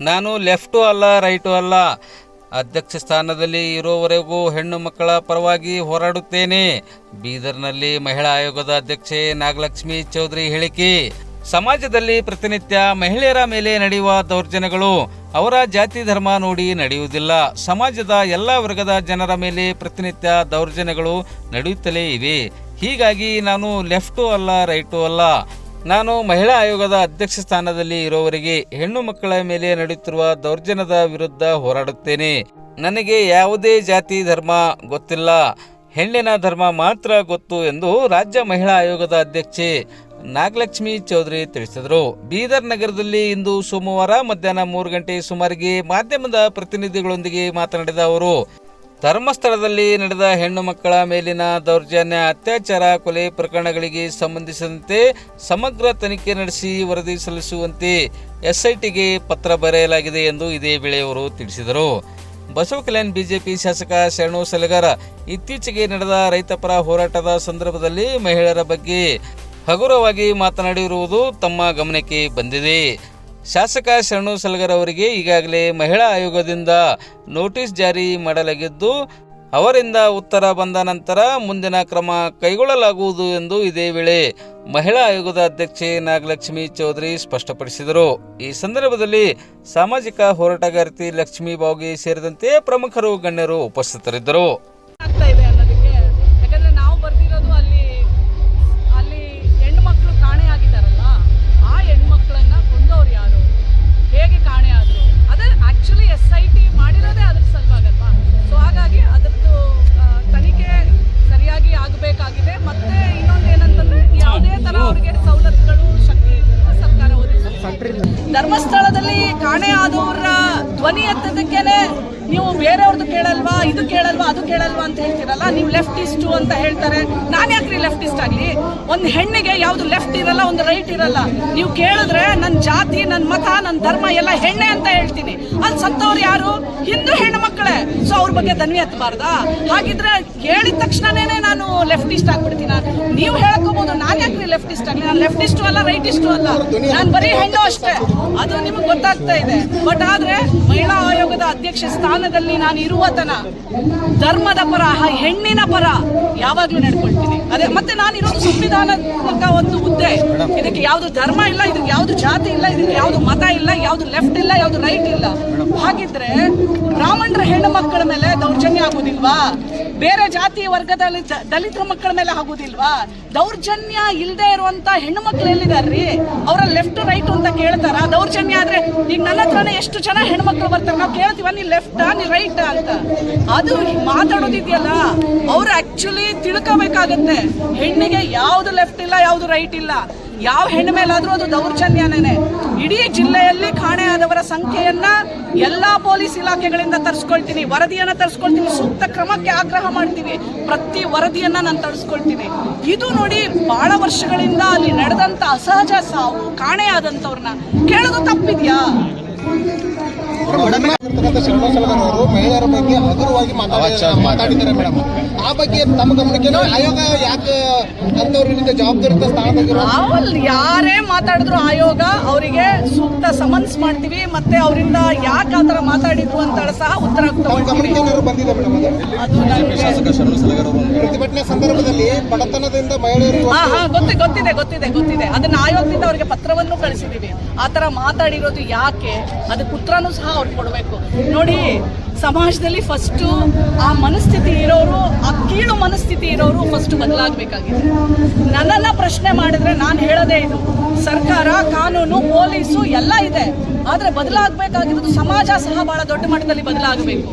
ನಾನು ಲೆಫ್ಟು ಅಲ್ಲ, ರೈಟು ಅಲ್ಲ. ಅಧ್ಯಕ್ಷ ಸ್ಥಾನದಲ್ಲಿ ಇರೋವರೆಗೂ ಹೆಣ್ಣು ಮಕ್ಕಳ ಪರವಾಗಿ ಹೋರಾಡುತ್ತೇನೆ. ಬೀದರ್ನಲ್ಲಿ ಮಹಿಳಾ ಆಯೋಗದ ಅಧ್ಯಕ್ಷೆ ನಾಗಲಕ್ಷ್ಮಿ ಚೌಧರಿ ಹೇಳಿಕೆ. ಸಮಾಜದಲ್ಲಿ ಪ್ರತಿನಿತ್ಯ ಮಹಿಳೆಯರ ಮೇಲೆ ನಡೆಯುವ ದೌರ್ಜನ್ಯಗಳು, ಅವರ ಜಾತಿ ಧರ್ಮ ನೋಡಿ ನಡೆಯುವುದಿಲ್ಲ. ಸಮಾಜದ ಎಲ್ಲ ವರ್ಗದ ಜನರ ಮೇಲೆ ಪ್ರತಿನಿತ್ಯ ದೌರ್ಜನ್ಯಗಳು ನಡೆಯುತ್ತಲೇ ಇವೆ. ಹೀಗಾಗಿ ನಾನು ಲೆಫ್ಟು ಅಲ್ಲ, ರೈಟು ಅಲ್ಲ. ನಾನು ಮಹಿಳಾ ಆಯೋಗದ ಅಧ್ಯಕ್ಷ ಸ್ಥಾನದಲ್ಲಿ ಇರೋವರೆಗೆ ಹೆಣ್ಣು ಮಕ್ಕಳ ಮೇಲೆ ನಡೆಯುತ್ತಿರುವ ದೌರ್ಜನ್ಯದ ವಿರುದ್ಧ ಹೋರಾಡುತ್ತೇನೆ. ನನಗೆ ಯಾವುದೇ ಜಾತಿ ಧರ್ಮ ಗೊತ್ತಿಲ್ಲ. ಹೆಣ್ಣಿನ ಧರ್ಮ ಮಾತ್ರ ಗೊತ್ತು ಎಂದು ರಾಜ್ಯ ಮಹಿಳಾ ಆಯೋಗದ ಅಧ್ಯಕ್ಷೆ ನಾಗಲಕ್ಷ್ಮಿ ಚೌಧರಿ ತಿಳಿಸಿದರು. ಬೀದರ್ ನಗರದಲ್ಲಿ ಇಂದು ಸೋಮವಾರ ಮಧ್ಯಾಹ್ನ ಮೂರು ಗಂಟೆ ಸುಮಾರಿಗೆ ಮಾಧ್ಯಮದ ಪ್ರತಿನಿಧಿಗಳೊಂದಿಗೆ ಮಾತನಾಡಿದ ಅವರು ಧರ್ಮಸ್ಥಳದಲ್ಲಿ ನಡೆದ ಹೆಣ್ಣು ಮಕ್ಕಳ ಮೇಲಿನ ದೌರ್ಜನ್ಯ, ಅತ್ಯಾಚಾರ, ಕೊಲೆ ಪ್ರಕರಣಗಳಿಗೆ ಸಂಬಂಧಿಸಿದಂತೆ ಸಮಗ್ರ ತನಿಖೆ ನಡೆಸಿ ವರದಿ ಸಲ್ಲಿಸುವಂತೆ ಎಸ್ಐಟಿಗೆ ಪತ್ರ ಬರೆಯಲಾಗಿದೆ ಎಂದು ಇದೇ ವೇಳೆ ಅವರು ತಿಳಿಸಿದರು. ಬಸವ ಕಲ್ಯಾಣ್ ಬಿಜೆಪಿ ಶಾಸಕ ಶರಣು ಸಲಗಾರ ಇತ್ತೀಚೆಗೆ ನಡೆದ ರೈತಪರ ಹೋರಾಟದ ಸಂದರ್ಭದಲ್ಲಿ ಮಹಿಳೆಯರ ಬಗ್ಗೆ ಹಗುರವಾಗಿ ಮಾತನಾಡಿರುವುದು ತಮ್ಮ ಗಮನಕ್ಕೆ ಬಂದಿದೆ. ಶಾಸಕ ಶರಣು ಸಲಗರ್ ಅವರಿಗೆ ಈಗಾಗಲೇ ಮಹಿಳಾ ಆಯೋಗದಿಂದ ನೋಟಿಸ್ ಜಾರಿ ಮಾಡಲಾಗಿದ್ದು, ಅವರಿಂದ ಉತ್ತರ ಬಂದ ನಂತರ ಮುಂದಿನ ಕ್ರಮ ಕೈಗೊಳ್ಳಲಾಗುವುದು ಎಂದು ಇದೇ ವೇಳೆ ಮಹಿಳಾ ಆಯೋಗದ ಅಧ್ಯಕ್ಷೆ ನಾಗಲಕ್ಷ್ಮಿ ಚೌಧರಿ ಸ್ಪಷ್ಟಪಡಿಸಿದರು. ಈ ಸಂದರ್ಭದಲ್ಲಿ ಸಾಮಾಜಿಕ ಹೋರಾಟಗಾರ್ತಿ ಲಕ್ಷ್ಮೀ ಬಾವ್ಗೆ ಸೇರಿದಂತೆ ಪ್ರಮುಖರು ಗಣ್ಯರು ಉಪಸ್ಥಿತರಿದ್ದರು. ಧರ್ಮಸ್ಥಳದಲ್ಲಿ ಕಾಣೆ ಆದವರ ಧ್ವನಿ ಎತ್ತದಕ್ಕೇನೆ ನೀವು ಬೇರೆಯವ್ರದ್ದು ಕೇಳಲ್ವಾ, ಇದು ಕೇಳಲ್ವಾ, ಅದು ಕೇಳಲ್ವಾ ಅಂತ ಹೇಳ್ತೀರಲ್ಲ? ನೀವು ಲೆಫ್ಟಿಸ್ಟು ಅಂತ ಹೇಳ್ತಾರೆ. ನಾನು ಯಾಕ್ರಿ ಲೆಫ್ಟಿಸ್ಟ್ ಆಗಲಿ? ಒಂದು ಹೆಣ್ಣಿಗೆ ಯಾವುದು ಲೆಫ್ಟ್ ಇರಲ್ಲ, ಒಂದು ರೈಟ್ ಇರಲ್ಲ. ನೀವು ಕೇಳಿದ್ರೆ ನನ್ನ ಜಾತಿ ನನ್ನ ಮತ ನನ್ನ ಧರ್ಮ ಎಲ್ಲ ಹೆಣ್ಣೆ ಅಂತ ಹೇಳ್ತೀನಿ. ಅಲ್ಲಿ ಸತ್ತವ್ರು ಯಾರು? ಹಿಂದೂ ಹೆಣ್ಣು ಬಗ್ಗೆ ದನ್ವಿ ಹತ್ಬಾರ್ದಾ? ಹಾಗಿದ್ರೆ ಹೇಳಿದ ತಕ್ಷಣನೇ ನಾನು ಲೆಫ್ಟಿಸ್ಟ್ ಆಗ್ಬಿಡ್ತೀನ. ನೀವು ಹೇಳ್ಕೋಬಹುದು ನಾನು ಯಾಕ್ರಿ ಲೆಫ್ಟಿಸ್ಟ್ ಆಗಲಿ? ನಾನು ಲೆಫ್ಟಿಸ್ಟು ಅಲ್ಲ ರೈಟಿಸ್ಟು ಅಲ್ಲ. ನಾನು ಬರೀ ಹೆಣ್ಣು ಅಷ್ಟೇ. ಅದು ನಿಮಗೆ ಗೊತ್ತಾಗ್ತಾ ಇದೆ. ಬಟ್ ಆದ್ರೆ ಮಹಿಳಾ ಆಯೋಗದ ಅಧ್ಯಕ್ಷ ಸ್ಥಾನದಲ್ಲಿ ನಾನು ಇರುವ ತನ ಧರ್ಮದ ಪರ ಹೆಣ್ಣಿನ ಪರ ಯಾವಾಗ್ಲೂ ನಡ್ಕೊಳ್ತೀನಿ. ಅದೇ ಮತ್ತೆ ನಾನು ಇರೋದು ಸಂವಿಧಾನದ ಒಂದು ಹುದ್ದೆ. ಇದಕ್ಕೆ ಯಾವ್ದು ಧರ್ಮ ಇಲ್ಲ, ಇದಕ್ಕೆ ಯಾವ್ದು ಜಾತಿ ಇಲ್ಲ, ಇದಕ್ಕೆ ಯಾವ್ದು ಮತ ಇಲ್ಲ, ಯಾವ್ದು ಲೆಫ್ಟ್ ಇಲ್ಲ, ಯಾವ್ದು ರೈಟ್ ಇಲ್ಲ. ಹಾಗಿದ್ರೆ ಬ್ರಾಹ್ಮಣರ ಹೆಣ್ಣು ಮಕ್ಕಳ ಮೇಲೆ ದೌರ್ಜನ್ಯ ಆಗುದಿಲ್ವಾ? ಬೇರೆ ಜಾತಿ ವರ್ಗದಲ್ಲಿ ದಲಿತರ ಮಕ್ಕಳ ಮೇಲೆ ಆಗುದಿಲ್ವಾ? ದೌರ್ಜನ್ಯ ಇಲ್ಲದೆ ಇರುವಂತ ಹೆಣ್ಣು ಮಕ್ಳು ಎಲ್ಲಿದಾರ್ರಿ? ಅವರ ಲೆಫ್ಟ್ ರೈಟ್ ಅಂತ ಕೇಳ್ತಾರ? ದೌರ್ಜನ್ಯ ಆದ್ರೆ ಈಗ ನನ್ನ ಹತ್ರನೇ ಎಷ್ಟು ಜನ ಹೆಣ್ಮಕ್ಳು ಬರ್ತಾರೆ? ನಾವು ಕೇಳ್ತೀವ, ನೀ ಲೆಫ್ಟ್ ನೀ ರೈಟ್ ಅಂತ. ಅದು ಮಾತಾಡೋದಿದೆಯಲ್ಲ, ಅವ್ರು ಆಕ್ಚುಲಿ ತಿಳ್ಕೋಬೇಕಾಗತ್ತೆ. ಹೆಣ್ಣಿಗೆ ಯಾವ್ದು ಲೆಫ್ಟ್ ಇಲ್ಲ, ಯಾವ್ದು ರೈಟ್ ಇಲ್ಲ. ಯಾವ ಹೆಣ್ಣು ಮೇಲಾದ್ರೂ ಅದು ದೌರ್ಜನ್ಯನೇನೆ ಇಡೀ ಜಿಲ್ಲೆಯಲ್ಲಿ ಕಾಣೆಯಾದವರ ಸಂಖ್ಯೆಯನ್ನ ಎಲ್ಲಾ ಪೊಲೀಸ್ ಇಲಾಖೆಗಳಿಂದ ತರಿಸ್ಕೊಳ್ತೀನಿ, ವರದಿಯನ್ನ ತರಿಸ್ಕೊಳ್ತೀನಿ, ಸೂಕ್ತ ಕ್ರಮಕ್ಕೆ ಆಗ್ರಹ ಮಾಡ್ತೀನಿ ಪ್ರತಿ ವರದಿಯನ್ನ ನಾನು ತರಿಸ್ಕೊಳ್ತೀನಿ. ಇದು ನೋಡಿ ಬಹಳ ವರ್ಷಗಳಿಂದ ಅಲ್ಲಿ ನಡೆದಂತ ಅಸಹಜ ಸಾವು ಕಾಣೆಯಾದಂತವ್ರನ್ನ ಕೇಳೋದು ತಪ್ಪಿದ್ಯಾ? ಸಲಗರ್ ಅವರು ಮಹಿಳೆಯರ ಬಗ್ಗೆ ಹಗುರವಾಗಿ ಮಾತಾಡಿ- ಮಾತಾಡಿದ್ದಾರೆ ಮೇಡಮ್. ಆ ಬಗ್ಗೆ ತಮ್ಮ ಗಮನಕ್ಕೆ ಆಯೋಗ ಯಾಕೆ ಅಂತವ್ರ ವಿರುದ್ಧ ಜವಾಬ್ದಾರಿತ ಸ್ಥಾನದಾಗಿರೋ ಯಾರೇ ಮಾತಾಡಿದ್ರು ಆಯೋಗ ಅವರಿಗೆ ಸೂಕ್ತ ಸಮನ್ಸ್ ಮಾಡ್ತೀವಿ ಮತ್ತೆ ಅವರಿಂದ ಯಾಕೆ ಆತರ ಮಾತಾಡಿದ್ರು ಅಂತ ಸಹ ಉತ್ತರ ಬಂದಿದೆ ಮೇಡಮ್ ಅದು? ನನಗೆ ಪ್ರತಿಭಟನೆ ಸಂದರ್ಭದಲ್ಲಿ ಬಡತನದಿಂದ ಮಹಿಳೆಯರು ಹಾ ಹಾ ಗೊತ್ತಿ ಗೊತ್ತಿದೆ ಗೊತ್ತಿದೆ ಗೊತ್ತಿದೆ. ಅದನ್ನ ಆಯೋಗದಿಂದ ಅವರಿಗೆ ಪತ್ರವನ್ನು ಕಳಿಸಿದೀವಿ. ಆ ತರ ಮಾತಾಡಿರೋದು ಯಾಕೆ? ಅದಕ್ಕೆ ಉತ್ತರನೂ ಸಹ ಅವ್ರು ಕೊಡಬೇಕು. ನೋಡಿ, ಸಮಾಜದಲ್ಲಿ ಫಸ್ಟು ಆ ಮನಸ್ಥಿತಿ ಇರೋರು, ಆ ಕೀಳು ಮನಸ್ಥಿತಿ ಇರೋರು ಫಸ್ಟ್ ಬದಲಾಗಬೇಕಾಗಿದೆ. ನನ್ನನ್ನು ಪ್ರಶ್ನೆ ಮಾಡಿದ್ರೆ ನಾನು ಹೇಳೋದೇ ಇದು. ಸರ್ಕಾರ, ಕಾನೂನು, ಪೊಲೀಸು ಎಲ್ಲ ಇದೆ. ಆದರೆ ಬದಲಾಗಬೇಕಾಗಿರೋದು ಸಮಾಜ ಸಹ ಬಹಳ ದೊಡ್ಡ ಮಟ್ಟದಲ್ಲಿ ಬದಲಾಗಬೇಕು.